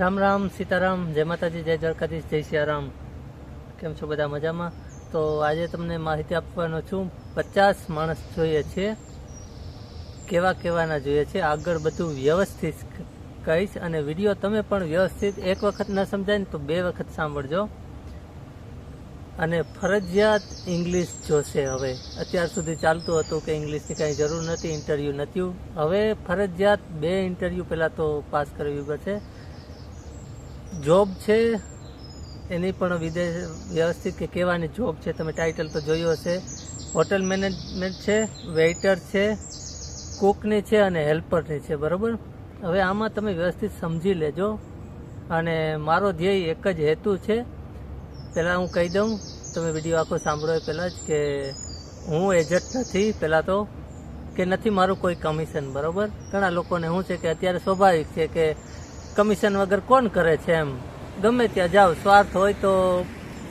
રામ રામ, સીતારામ, જય માતાજી, જય દ્વારકાધીશ, જય સિયારામ. કેમ છો બધા મજામાં? તો આજે તમને માહિતી આપવાનો છું, પચાસ માણસ જોઈએ છે, કેવા કેવાના જોઈએ છે, આગળ બધું વ્યવસ્થિત કહીશ અને વીડિયો તમે પણ વ્યવસ્થિત એક વખત ન સમજાય ને તો બે વખત સાંભળજો. અને ફરજિયાત ઇંગ્લિશ જોશે હવે. અત્યાર સુધી ચાલતું હતું કે ઇંગ્લિશની કાંઈ જરૂર નથી, ઇન્ટરવ્યૂ નથી. હવે ફરજિયાત બે ઇન્ટરવ્યૂ પહેલાં તો પાસ કરવી પડશે. જોબ છે? એની પણ વિદેશ વ્યવસ્થિત કે કહેવાની જોબ છે? તમે ટાઇટલ તો જોયું હશે. હોટેલ મેનેજમેન્ટ છે, વેઇટર છે, કુકની છે અને હેલ્પરની છે. બરાબર? હવે આમાં તમે વ્યવસ્થિત સમજી લેજો. અને મારો ધ્યેય એક જ હેતુ છે. પહેલાં હું કહી દઉં, તમે વીડિયો આખો સાંભળો એ પહેલાં જ કે હું એજન્ટ નથી પહેલાં તો, કે નથી મારું કોઈ કમિશન બરાબર? ઘણા લોકોને શું છે કે અત્યારે સ્વાભાવિક છે કે કમિશન વગર કોણ કરે છે એમ? ગમે ત્યાં જાઓ, સ્વાર્થ હોય તો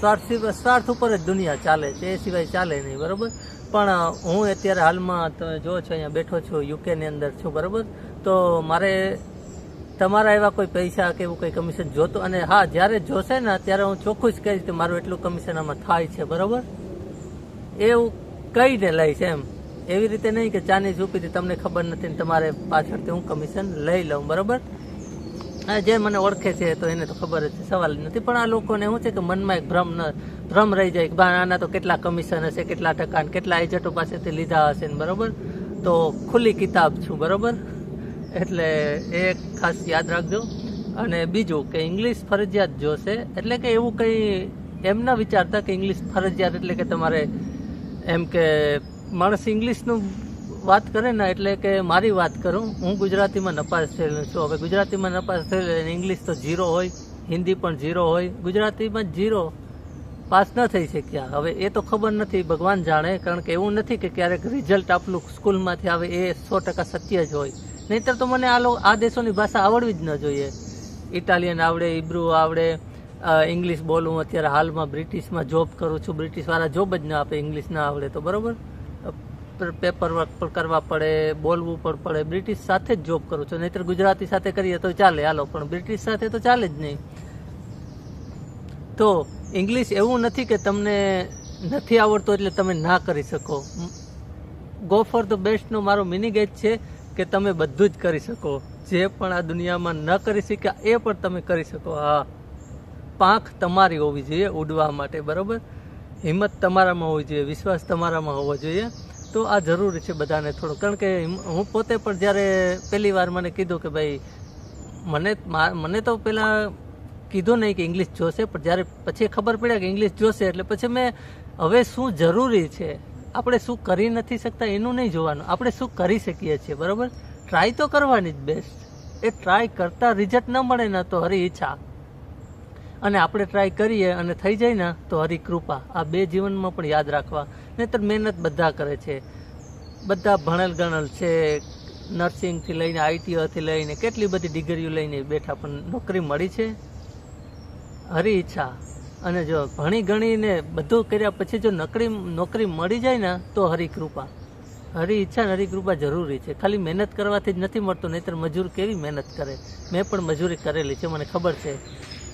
સ્વાર્થ સ્વાર્થ ઉપર જ દુનિયા ચાલે છે, એ સિવાય ચાલે નહીં, બરાબર? પણ હું અત્યારે હાલમાં તમે જો છો, અહીંયા બેઠો છું યુકેની અંદર છું, બરાબર? તો મારે તમારા એવા કોઈ પૈસા કે એવું કંઈ કમિશન જોતું? અને હા, જ્યારે જોશે ને, ત્યારે હું ચોખ્ખું જ કહીશ કે મારું એટલું કમિશન આમાં થાય છે, બરાબર? એવું કહીને લઈશ એમ. એવી રીતે નહીં કે ચાની ઝૂપીથી તમને ખબર નથી ને તમારે પાછળથી હું કમિશન લઈ લઉં, બરાબર? જે મને ઓળખે છે તો એને તો ખબર જ સવાલ નથી. પણ આ લોકોને શું છે કે મનમાં એક ભ્રમ ભ્રમ રહી જાય કે આના તો કેટલા કમિશન હશે, કેટલા ટકા કેટલા એજન્ટો પાસેથી લીધા હશે ને, બરાબર? તો ખુલ્લી કિતાબ છું, બરાબર? એટલે એ ખાસ યાદ રાખજો. અને બીજું કે ઇંગ્લિશ ફરજિયાત જોશે, એટલે કે એવું કંઈ એમ ના વિચારતા કે ઇંગ્લિશ ફરજિયાત એટલે કે તમારે એમ કે માણસ ઇંગ્લિશનું વાત કરે ને એટલે કે મારી વાત કરું. હું ગુજરાતીમાં નપાસ થયેલો છું. હવે ગુજરાતીમાં નપાસ થયેલો ઇંગ્લિશ તો ઝીરો હોય, હિન્દી પણ ઝીરો હોય. ગુજરાતીમાં ઝીરો પાસ ન થઈ શક્યા. હવે એ તો ખબર નથી, ભગવાન જાણે, કારણ કે એવું નથી કે ક્યારેક રિઝલ્ટ આપલું સ્કૂલમાંથી આવે એ સો ટકા સત્ય જ હોય. નહીંતર તો મને આ આ દેશોની ભાષા આવડવી જ ન જોઈએ. ઇટાલિયન આવડે ઇબ્રુ આવડે ઇંગ્લિશ બોલું. અત્યારે હાલમાં બ્રિટિશમાં જોબ કરું છું. બ્રિટિશવાળા જોબ જ ના આપે ઇંગ્લિશ ના આવડે તો. બરોબર? પેપર વર્ક પણ કરવા પડે, બોલવું પણ પડે. બ્રિટિશ સાથે જ જોબ કરું છું. નહીંતર ગુજરાતી સાથે કરીએ તો ચાલે. હાલો, પણ બ્રિટિશ સાથે તો ચાલે જ નહીં. તો ઇંગ્લિશ એવું નથી કે તમને નથી આવડતું એટલે તમે ના કરી શકો. ગો ફોર ધ બેસ્ટનો મારો મિનિંગ જ છે કે તમે બધું જ કરી શકો. જે પણ આ દુનિયામાં ન કરી શક્યા એ પણ તમે કરી શકો. હા. પાંખ તમારી હોવી જોઈએ ઉડવા માટે, બરાબર? હિંમત તમારામાં હોવી જોઈએ, વિશ્વાસ તમારામાં હોવો જોઈએ. તો આ જરૂરી છે બધાને થોડું. કારણ કે હું પોતે પણ જ્યારે પહેલી વાર મને કીધું કે ભાઈ, મને મને તો પહેલાં કીધું નહીં કે ઇંગ્લિશ જોશે, પણ જ્યારે પછી ખબર પડ્યા કે ઇંગ્લિશ જોશે, એટલે પછી મેં હવે શું જરૂરી છે? આપણે શું કરી નથી શકતા એનું નહીં જોવાનું. આપણે શું કરી શકીએ છીએ, બરાબર? ટ્રાય તો કરવાની જ બેસ્ટ એ ટ્રાય કરતા રિઝલ્ટ ન મળે ને તો હરી ઈચ્છા. અને આપણે ટ્રાય કરીએ અને થઈ જાય ને તો હરી કૃપા. આ બે જીવનમાં પણ યાદ રાખવા. નહીંતર મહેનત બધા કરે છે. બધા ભણેલ ગણેલ છે, નર્સિંગથી લઈને આઈટીઓથી લઈને કેટલી બધી ડિગ્રીઓ લઈને બેઠા, પણ નોકરી મળી છે? હરી ઈચ્છા. અને જો ભણી ગણીને બધું કર્યા પછી જો નોકરી નોકરી મળી જાય ને, તો હરી કૃપા હરી ઈચ્છા હરી કૃપા જરૂરી છે. ખાલી મહેનત કરવાથી જ નથી મળતું, નહીંતર મજૂર કેવી મહેનત કરે? મેં પણ મજૂરી કરેલી છે. મને ખબર છે,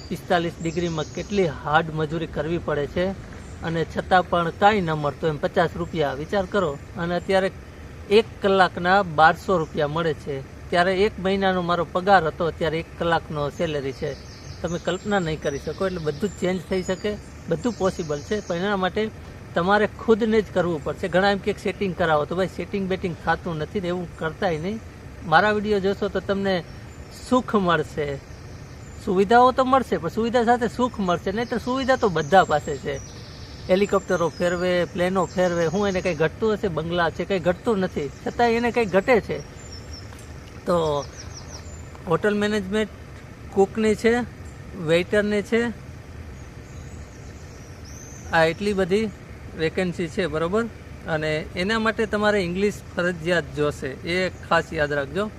પિસ્તાલીસ ડિગ્રીમાં કેટલી હાર્ડ મજૂરી કરવી પડે છે. અને છતાં પણ કાંઈ ન મળતું એમ પચાસ રૂપિયા. વિચાર કરો. અને અત્યારે એક કલાકના બારસો રૂપિયા મળે છે. ત્યારે એક મહિનાનો મારો પગાર હતો, અત્યારે એક કલાકનો સેલેરી છે. તમે કલ્પના નહીં કરી શકો. એટલે બધું ચેન્જ થઈ શકે. બધું પોસિબલ છે. પણ એના માટે તમારે ખુદને જ કરવું પડશે. ઘણા એમ કે સેટિંગ કરાવો તો ભાઈ સેટિંગ બેટિંગ થતું નથી ને એવું કરતાય નહીં. મારા વીડિયો જોશો તો તમને સુખ મળશે. સુવિધાઓ તો મળશે, પણ સુવિધા સાથે સુખ મળશે. નહીં તો સુવિધા તો બધા પાસે છે. હેલિકોપ્ટરો ફેરવે, પ્લેનો ફેરવે, હું એને કંઈ ઘટતું હશે? બંગલા છે, કંઈ ઘટતું નથી. છતાં એને કંઈ ઘટે છે. તો હોટલ મેનેજમેન્ટ કુકની છે, વેઇટરની છે. આ એટલી બધી વેકેન્સી છે, બરાબર? અને એના માટે તમારે ઇંગ્લિશ ફરજિયાત જોશે. એ ખાસ યાદ રાખજો.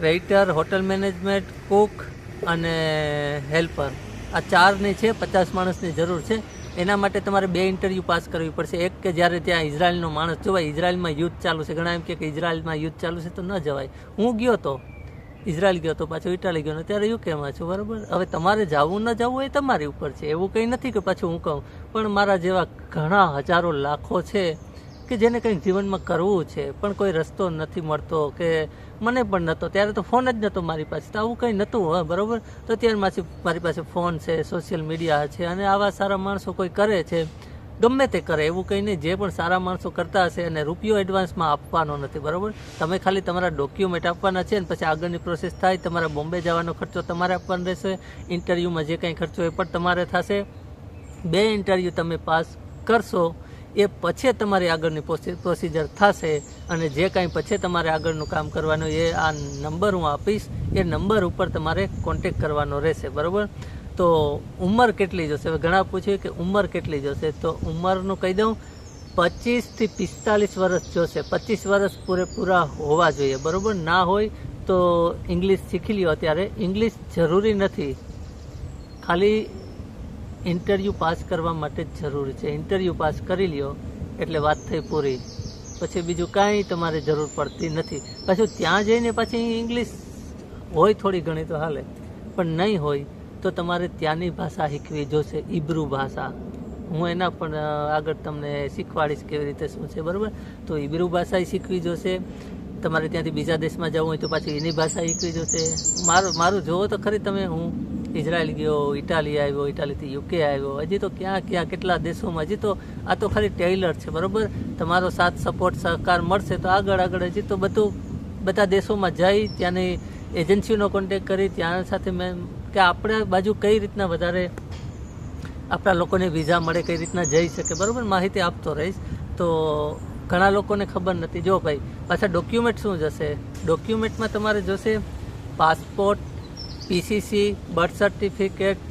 વેઇટર, હોટલ મેનેજમેન્ટ, કુક અને હેલ્પર. આ ચારની છે, પચાસ માણસની જરૂર છે. એના માટે તમારે બે ઇન્ટરવ્યૂ પાસ કરવી પડશે. એક કે જ્યારે ત્યાં ઇઝરાયલનો માણસ જોવાય, ઇઝરાયલમાં યુદ્ધ ચાલુ છે. ઘણા એમ કે ઇઝરાયલમાં યુદ્ધ ચાલુ છે તો ન જવાય. હું ગયો તો, ઇઝરાયલ ગયો તો, પાછો ઇટાલી ગયો ત્યારે યુકેમાં છું, બરાબર? હવે તમારે જવું ન જવું એ તમારી ઉપર છે. એવું કંઈ નથી કે પાછું હું કહું. પણ મારા જેવા ઘણા હજારો લાખો છે કે જેને કંઈક જીવનમાં કરવું છે, પણ કોઈ રસ્તો નથી મળતો કે મને પણ નહોતો ત્યારે તો ફોન જ નહોતો મારી પાસે. તો આવું કંઈ નહોતું હા, બરાબર? તો ત્યારે માછી મારી પાસે ફોન છે, સોશિયલ મીડિયા છે, અને આવા સારા માણસો કોઈ કરે છે, ગમે તે કરે, એવું કંઈ નહીં. જે પણ સારા માણસો કરતા હશે અને રૂપિયો એડવાન્સમાં આપવાનો નથી, બરાબર? તમે ખાલી તમારા ડોક્યુમેન્ટ આપવાના છે ને પછી આગળની પ્રોસેસ થાય, તમારા બોમ્બે જવાનો ખર્ચો તમારે આપવાનો રહેશે, ઇન્ટરવ્યૂમાં જે કંઈ ખર્ચો એ પણ તમારે થશે. બે ઇન્ટરવ્યૂ તમે પાસ કરશો એ પછી તમારી આગળની પ્રોસિજર થશે અને જે કાંઈ પછી તમારે આગળનું કામ કરવાનું એ આ નંબર હું આપીશ. એ નંબર ઉપર તમારે કોન્ટેક કરવાનો રહેશે, બરાબર? તો ઉંમર કેટલી જશે? ઘણા પૂછ્યું કે ઉંમર કેટલી જશે? તો ઉંમરનું કહી દઉં પચીસથી પિસ્તાલીસ વર્ષ જોશે. પચીસ વર્ષ પૂરેપૂરા હોવા જોઈએ, બરાબર? ના હોય તો ઇંગ્લિશ શીખી લ્યો અત્યારે. ઇંગ્લિશ જરૂરી નથી. ખાલી ઇન્ટરવ્યૂ પાસ કરવા માટે જ જરૂરી છે. ઇન્ટરવ્યૂ પાસ કરી લ્યો, એટલે વાત થઈ પૂરી. પછી બીજું કાંઈ તમારે જરૂર પડતી નથી. પાછું ત્યાં જઈને પછી ઇંગ્લિશ હોય થોડી ઘણી તો હાલે, પણ નહીં હોય તો તમારે ત્યાંની ભાષા શીખવી જોશે ઇબ્રુ ભાષા. હું એના પણ આગળ તમને શીખવાડીશ કેવી રીતે શું છે, બરાબર? તો ઇબ્રુ ભાષા શીખવી જોશે. તમારે ત્યાંથી બીજા દેશમાં જવું હોય તો પાછી એની ભાષા શીખવી જોશે. મારું મારું જોવો તો ખરી તમે, હું ઇઝરાયલ ગયો, ઇટાલી આવ્યો, ઇટાલીથી યુકે આવ્યો. હજી તો ક્યાં ક્યાં, કેટલા દેશોમાં, હજી તો આ તો ખાલી ટેલર છે, બરાબર? તમારો સાથ, સપોર્ટ, સહકાર મળશે તો આગળ આગળ હજી તો બધું, બધા દેશોમાં જઈ ત્યાંની એજન્સીનો કોન્ટેક કરી ત્યાં સાથે મેં કે આપણા બાજુ કઈ રીતના વધારે આપણા લોકોને વિઝા મળે, કઈ રીતના જઈ શકે, બરાબર? માહિતી આપતો રહીશ. તો ઘણા લોકોને ખબર નથી. જો ભાઈ, પાછા ડોક્યુમેન્ટ શું જશે? ડોક્યુમેન્ટમાં તમારે જોશે passport PCC birth certificate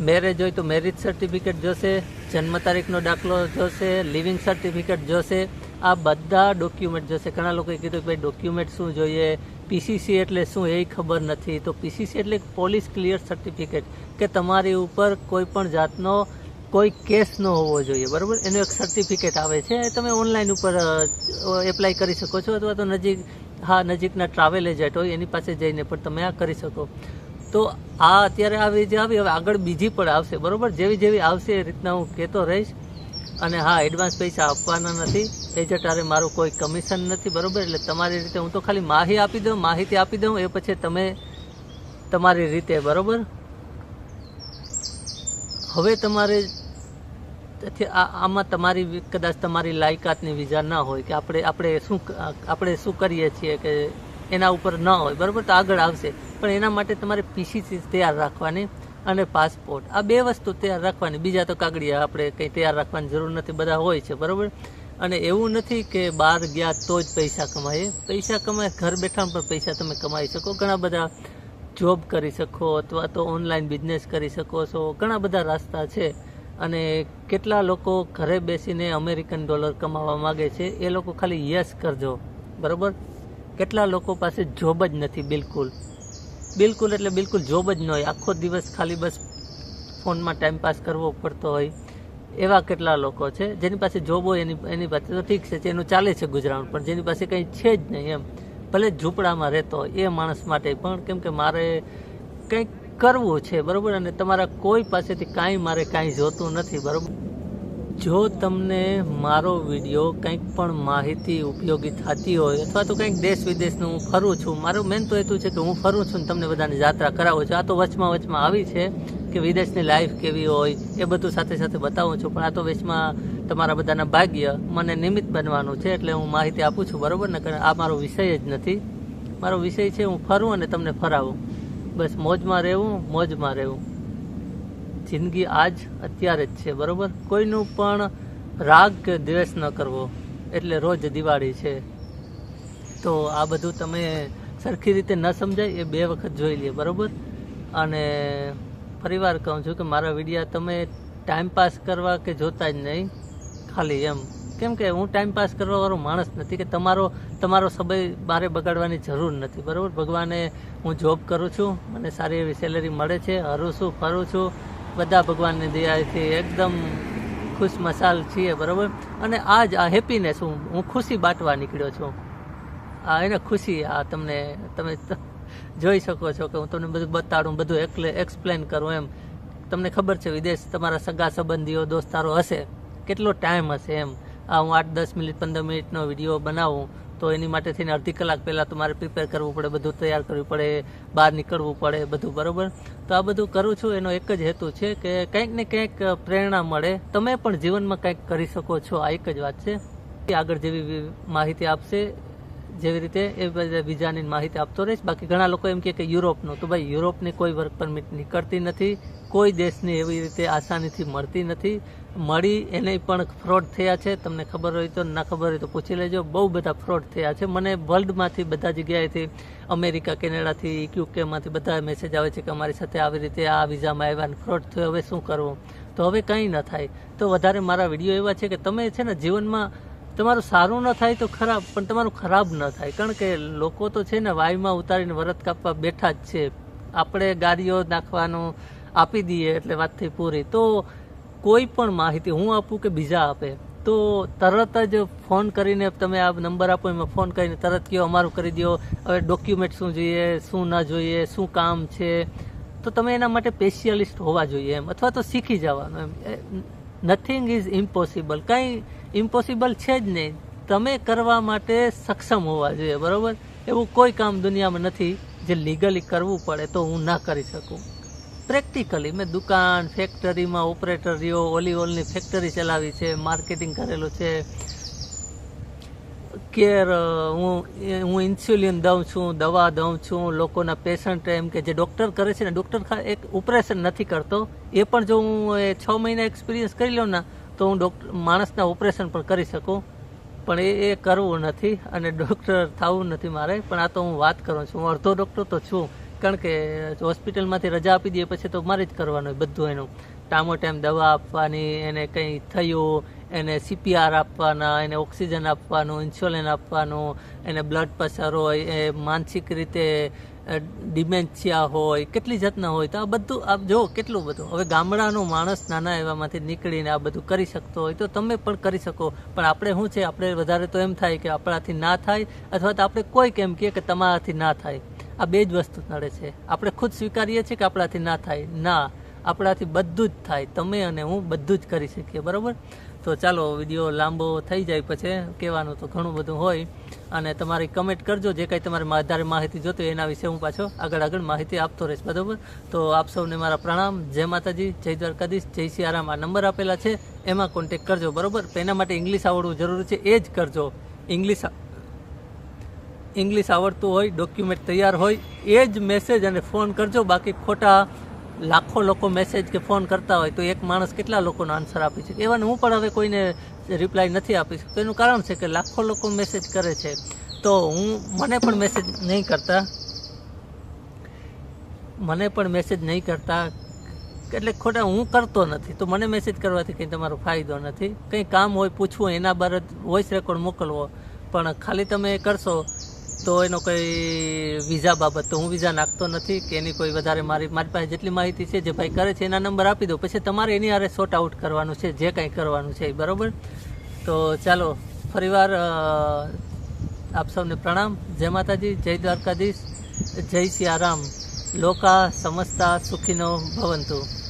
marriage હોય તો મેરેજ સર્ટિફિકેટ જોશે, જન્મ તારીખનો દાખલો જોશે લિવિંગ સર્ટિફિકેટ જોશે, આ બધા ડોક્યુમેન્ટ જોશે. ઘણા લોકોએ કીધું કે ભાઈ ડોક્યુમેન્ટ શું જોઈએ પીસીસી એટલે શું એ ખબર નથી. તો પીસીસી એટલે પોલીસ ક્લિયર સર્ટિફિકેટ કે તમારી ઉપર કોઈ પણ જાતનો કોઈ કેસ ન હોવો જોઈએ, બરાબર? એનું એક સર્ટિફિકેટ આવે છે. એ તમે ઓનલાઈન ઉપર એપ્લાય કરી શકો છો અથવા તો નજીક, હા, નજીકના ટ્રાવેલ એજન્ટ હોય એની પાસે જઈને પણ તમે આ કરી શકો. તો આ અત્યારે આવી જે આવી, હવે આગળ બીજી પણ આવશે, બરાબર? જેવી જેવી આવશે એ રીતના હું કહેતો રહીશ. અને હા એડવાન્સ પૈસા આપવાના નથી. એજન્ટ આરે મારું કોઈ કમિશન નથી, બરાબર? એટલે તમારી રીતે હું તો ખાલી માહિતી આપી દઉં, માહિતી આપી દઉં, એ પછી તમે તમારી રીતે, બરાબર? હવે તમારે આમાં તમારી કદાચ તમારી લાયકાતની વિઝા ના હોય કે આપણે આપણે શું આપણે શું કરીએ છીએ કે એના ઉપર ન હોય, બરાબર? તો આગળ આવશે. પણ એના માટે તમારે પીસીસી તૈયાર રાખવાની અને પાસપોર્ટ. આ બે વસ્તુ તૈયાર રાખવાની. બીજા તો કાગળિયા આપણે કંઈ તૈયાર રાખવાની જરૂર નથી. બધા હોય છે, બરાબર? અને એવું નથી કે બહાર ગયા તો જ પૈસા કમાઈએ. પૈસા કમાય, ઘર બેઠા પણ પૈસા તમે કમાઈ શકો. ઘણા બધા જોબ કરી શકો અથવા તો ઓનલાઈન બિઝનેસ કરી શકો છો. ઘણા બધા રસ્તા છે. અને કેટલા લોકો ઘરે બેસીને અમેરિકન ડોલર કમાવા માગે છે, એ લોકો ખાલી યસ કરજો. બરાબર? કેટલા લોકો પાસે જોબ જ નથી, બિલકુલ. બિલકુલ એટલે બિલકુલ જોબ જ ન હોય. આખો દિવસ ખાલી બસ ફોનમાં ટાઈમ પાસ કરવો પડતો હોય એવા કેટલા લોકો છે. જેની પાસે જોબ હોય એની એની પાસે તો ઠીક છે એનું ચાલે છે ગુજરાન, પણ જેની પાસે કંઈ છે જ નહીં એમ. ભલે ઝૂંપડામાં રહેતો હોય, એ માણસ માટે પણ કેમ કે મારે કંઈક કરવું છે, બરાબર? અને તમારા કોઈ પાસેથી કાંઈ મારે કાંઈ જોતું નથી, બરાબર? જો તમને મારો વીડિયો કંઈક પણ માહિતી ઉપયોગી થતી હોય અથવા તો કંઈક દેશ વિદેશનું હું ફરું છું, મારું મેન તો હેતુ છે કે હું ફરું છું ને તમને બધાને યાત્રા કરાવું છું. આ તો વચમાં વચમાં આવી છે કે વિદેશની લાઈફ કેવી હોય એ બધું સાથે સાથે બતાવું છું. પણ આ તો વચમાં તમારા બધાના ભાગ્ય મને નિમિત્ત બનવાનું છે એટલે હું માહિતી આપું છું, બરાબર? ને કારણ આ મારો વિષય જ નથી. મારો વિષય છે હું ફરું અને તમને ફરાવું. બસ, મોજમાં રહેવું મોજમાં રહેવું. જિંદગી આજ અત્યારે જ છે, બરોબર? કોઈનું પણ રાગ કે દ્વેષ ન કરવો, એટલે રોજ દિવાળી છે. તો આ બધું તમે સરખી રીતે ન સમજાય, એ બે વખત જોઈ લે, બરાબર? અને ફરીવાર કહું છું કે મારા વિડીયા તમે ટાઈમ પાસ કરવા કે જોતા જ નહીં, ખાલી એમ. કેમ કે હું ટાઈમ પાસ કરવાવાળો માણસ નથી કે તમારો તમારો સમય મારે બગાડવાની જરૂર નથી, બરાબર? ભગવાને હું જોબ કરું છું, મને સારી એવી સેલેરી મળે છે હરું છું, ફરું છું બધા ભગવાનની દયાથી એકદમ ખુશ મસાલ છીએ, બરાબર? અને આ જ આ હેપીનેસ હું હું ખુશી બાંટવા નીકળ્યો છું. આ એને ખુશી, આ તમને, તમે જોઈ શકો છો કે હું તમને બધું બતાડું, બધું એકલે એક્સપ્લેન કરું એમ. તમને ખબર છે, વિદેશ તમારા સગા સંબંધીઓ, દોસ્તારો હશે. કેટલો ટાઈમ હશે એમ. આ હું આઠ, દસ મિનિટ, પંદર મિનિટનો વીડિયો બનાવું તો એની માટે થઈને અડધી કલાક પહેલાં તમારે પ્રિપેર કરવું પડે, બધું તૈયાર કરવું પડે, બહાર નીકળવું પડે, બધું, બરાબર? તો આ બધું કરું છું, એનો એક જ હેતુ છે કે કંઈક ને કંઈક પ્રેરણા મળે. તમે પણ જીવનમાં કંઈક કરી શકો છો, આ એક જ વાત છે. આગળ જેવી માહિતી આપશે. જેવી રીતે એ બધા વિઝાની માહિતી આપતો રહીશ. બાકી ઘણા લોકો એમ કે યુરોપનું. તો ભાઈ, યુરોપની કોઈ વર્ક પરમિટ નીકળતી નથી. કોઈ દેશની એવી રીતે આસાનીથી મળતી નથી. મળી એને પણ ફ્રોડ થયા છે. તમને ખબર હોય તો, ના ખબર હોય તો પૂછી લેજો. બહુ બધા ફ્રોડ થયા છે. મને વર્લ્ડમાંથી બધા જગ્યાએથી, અમેરિકા, કેનેડાથી, યુકેમાંથી બધા મેસેજ આવે છે કે અમારી સાથે આવી રીતે આ વિઝામાં આવ્યા અને ફ્રોડ થયો. હવે શું કરવું? તો હવે કંઈ ન થાય. તો વધારે મારા વીડિયો એવા છે કે તમે છે ને જીવનમાં તમારું સારું ન થાય તો ખરાબ, પણ તમારું ખરાબ ન થાય. કારણ કે લોકો તો છે ને વાયુમાં ઉતારીને વરત કાપવા બેઠા જ છે. આપણે ગાડીઓ નાખવાનું આપી દઈએ એટલે વાતથી પૂરી. તો કોઈ પણ માહિતી હું આપું કે બીજા આપે. તો તરત જ ફોન કરીને તમે આ નંબર આપો, એમાં ફોન કરીને તરત કહો, અમારું કરી દો. હવે ડોક્યુમેન્ટ શું જોઈએ, શું ના જોઈએ, શું કામ છે? તો તમે એના માટે સ્પેશિયલિસ્ટ હોવા જોઈએ એમ. અથવા તો શીખી જવાનું એમ. નથિંગ ઇઝ ઇમ્પોસિબલ કંઈ ઇમ્પોસિબલ છે જ નહીં. તમે કરવા માટે સક્ષમ હોવા જોઈએ, બરાબર? એવું કોઈ કામ દુનિયામાં નથી જે લીગલી કરવું પડે તો હું ના કરી શકું. પ્રેક્ટિકલી મેં દુકાન ફેક્ટરીમાં ઓપરેટર રહ્યો, ઓલી ફેક્ટરી ચલાવી છે માર્કેટિંગ કરેલું છે. કેર હું હું ઇન્સ્યુલિન દઉં છું, દવા દઉં છું, લોકોના પેશન્ટ એમ કે જે ડૉક્ટર કરે છે ને ડૉક્ટર એક ઓપરેશન નથી કરતો. એ પણ જો હું, એ છ મહિના એક્સપિરિયન્સ કરી લઉં ને તો હું ડૉક્ટર, માણસના ઓપરેશન પણ કરી શકું, પણ એ એ કરવું નથી અને ડૉક્ટર થવું નથી મારે, પણ આ તો હું વાત કરું છું. હું અડધો ડૉક્ટર તો છું, કારણ કે હોસ્પિટલમાંથી રજા આપી દઈએ પછી તો મારે જ કરવાનું બધું એનું. ટામો ટાઈમ દવા આપવાની, એને કંઈ થયું, એને સીપીઆર આપવાના, એને ઓક્સિજન આપવાનું, ઇન્સ્યુલિન આપવાનું, એને બ્લડ પ્રેશર હોય, એ માનસિક રીતે ડિમેન્શિયા હોય, કેટલી જાતના હોય, તો આ બધું આપ જો કેટલું બધું. હવે ગામડાનો માણસ નાના એવામાંથી નીકળીને આ બધું કરી શકતો હોય, તો તમે પણ કરી શકો. પણ આપણે શું છે, આપણે વધારે તો એમ થાય કે આપણાથી ના થાય, અથવા તો આપણે કોઈ કેમ કહે કે તમારાથી ના થાય. આ બે જ વસ્તુ નડે છે. આપણે ખુદ સ્વીકારીએ છીએ કે આપણાથી ના થાય. ના, આપણાથી બધું જ થાય. તમે અને હું બધું જ કરી શકીએ, બરાબર? તો ચાલો, વીડિયો લાંબો થઈ જાય પછી કહેવાનું તો ઘણું બધું હોય. અને તમારી કમેન્ટ કરજો, જે કાંઈ તમારે વધારે માહિતી જોતી એના વિશે હું પાછો આગળ આગળ માહિતી આપતો રહીશ, બરાબર? તો આપ સૌને મારા પ્રણામ. જય માતાજી, જય દ્વારકાધીશ, જય સિયારામ આ નંબર આપેલા છે, એમાં કોન્ટેક કરજો, બરાબર? એના માટે ઇંગ્લિશ આવડવું જરૂરી છે, એ જ કરજો. ઇંગ્લિશ ઇંગ્લિશ આવડતું હોય ડોક્યુમેન્ટ તૈયાર હોય, એ જ મેસેજ અને ફોન કરજો. બાકી ખોટા લાખો લોકો મેસેજ કે ફોન કરતા હોય તો એક માણસ કેટલા લોકોનો આન્સર આપી શકે? એવાને હું પણ હવે કોઈને રિપ્લાય નથી આપી શકતો. એનું કારણ છે કે લાખો લોકો મેસેજ કરે છે. તો હું, મને પણ મેસેજ નહીં કરતા. મને પણ મેસેજ નહીં કરતા. એટલે ખોટા હું કરતો નથી. તો મને મેસેજ કરવાથી કંઈ તમારો ફાયદો નથી. કંઈ કામ હોય, પૂછવું એના બાર વોઇસ રેકોર્ડ મોકલવો. પણ ખાલી તમે એ કરશો તો એનો કંઈ વિઝા બાબત તો હું વિઝા નાખતો નથી કે એની કોઈ વધારે મારી મારી પાસે જેટલી માહિતી છે જે ભાઈ કરે છે, એના નંબર આપી દો. પછી તમારે એની હારે સોર્ટ આઉટ કરવાનું છે, જે કંઈ કરવાનું છે એ, બરાબર? તો ચાલો, ફરીવાર આપ સૌને પ્રણામ. જય માતાજી, જય દ્વારકાધીશ. જય સિયારામ. લોકા સમસ્તા સુખીનો ભવંતુ.